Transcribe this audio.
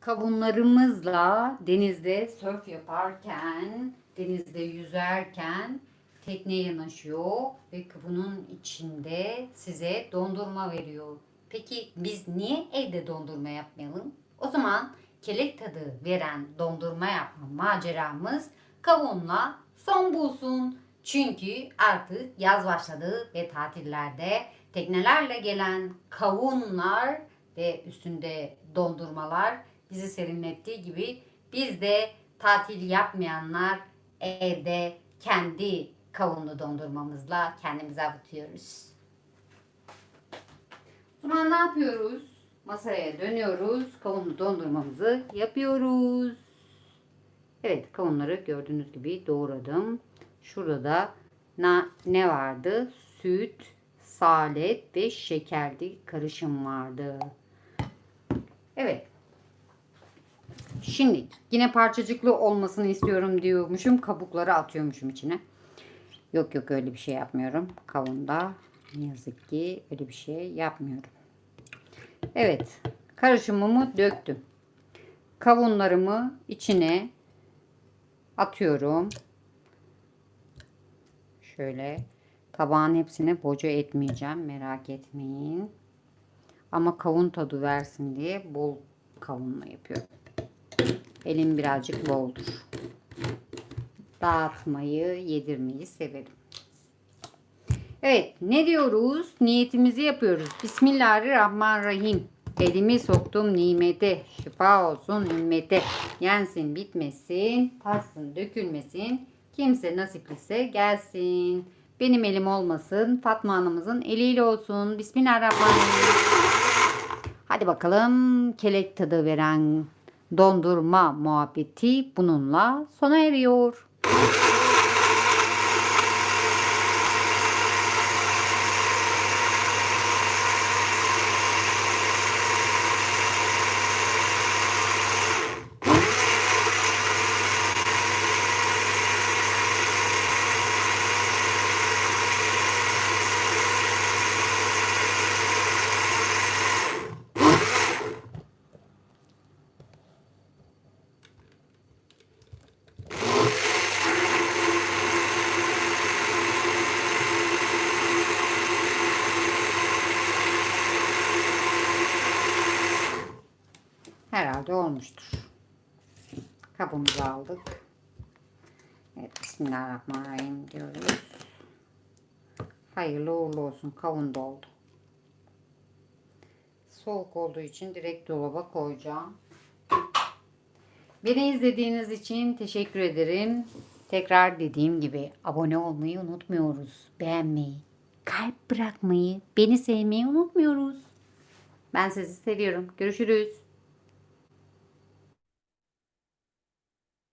kavunlarımızla denizde sörf yaparken, denizde yüzerken tekne yanaşıyor ve bunun içinde size dondurma veriyor. Peki biz niye evde dondurma yapmayalım? O zaman kelek tadı veren dondurma yapma maceramız kavunla son bulsun. Çünkü artık yaz başladı ve tatillerde teknelerle gelen kavunlar ve üstünde dondurmalar bizi serinlettiği gibi biz de tatil yapmayanlar evde kendi kavunlu dondurmamızla kendimizi avutuyoruz. O zaman ne yapıyoruz? Masaya dönüyoruz. Kavunlu dondurmamızı yapıyoruz. Evet kavunları gördüğünüz gibi doğradım. Şurada da ne vardı? Süt, salet ve şekerli karışım vardı. Evet. Şimdi yine parçacıklı olmasını istiyorum diyormuşum. Kabukları atıyormuşum içine. Yok yok öyle bir şey yapmıyorum. Kavunda ne yazık ki öyle bir şey yapmıyorum. Evet. Karışımımı döktüm. Kavunlarımı içine atıyorum. Şöyle tabağın hepsine boca etmeyeceğim. Merak etmeyin. Ama kavun tadı versin diye bol kavunla yapıyorum. Elim birazcık boldur. Dağıtmayı, yedirmeyi severim. Evet, ne diyoruz? Niyetimizi yapıyoruz. Bismillahirrahmanirrahim. Elimi soktum nimete. Şifa olsun ümmete. Yensin bitmesin. Tatsın dökülmesin. Kimse nasipliyse gelsin. Benim elim olmasın. Fatma anamızın eliyle olsun. Bismillahirrahmanirrahim. Hadi bakalım kelek tadı veren dondurma muhabbeti bununla sona eriyor. Herhalde olmuştur. Kabımızı aldık. Evet, Bismillahirrahmanirrahim diyoruz. Hayırlı uğurlu olsun. Kavun da oldu. Soğuk olduğu için direkt dolaba koyacağım. Beni izlediğiniz için teşekkür ederim. Tekrar dediğim gibi abone olmayı unutmuyoruz. Beğenmeyi, kalp bırakmayı, beni sevmeyi unutmuyoruz. Ben sizi seviyorum. Görüşürüz.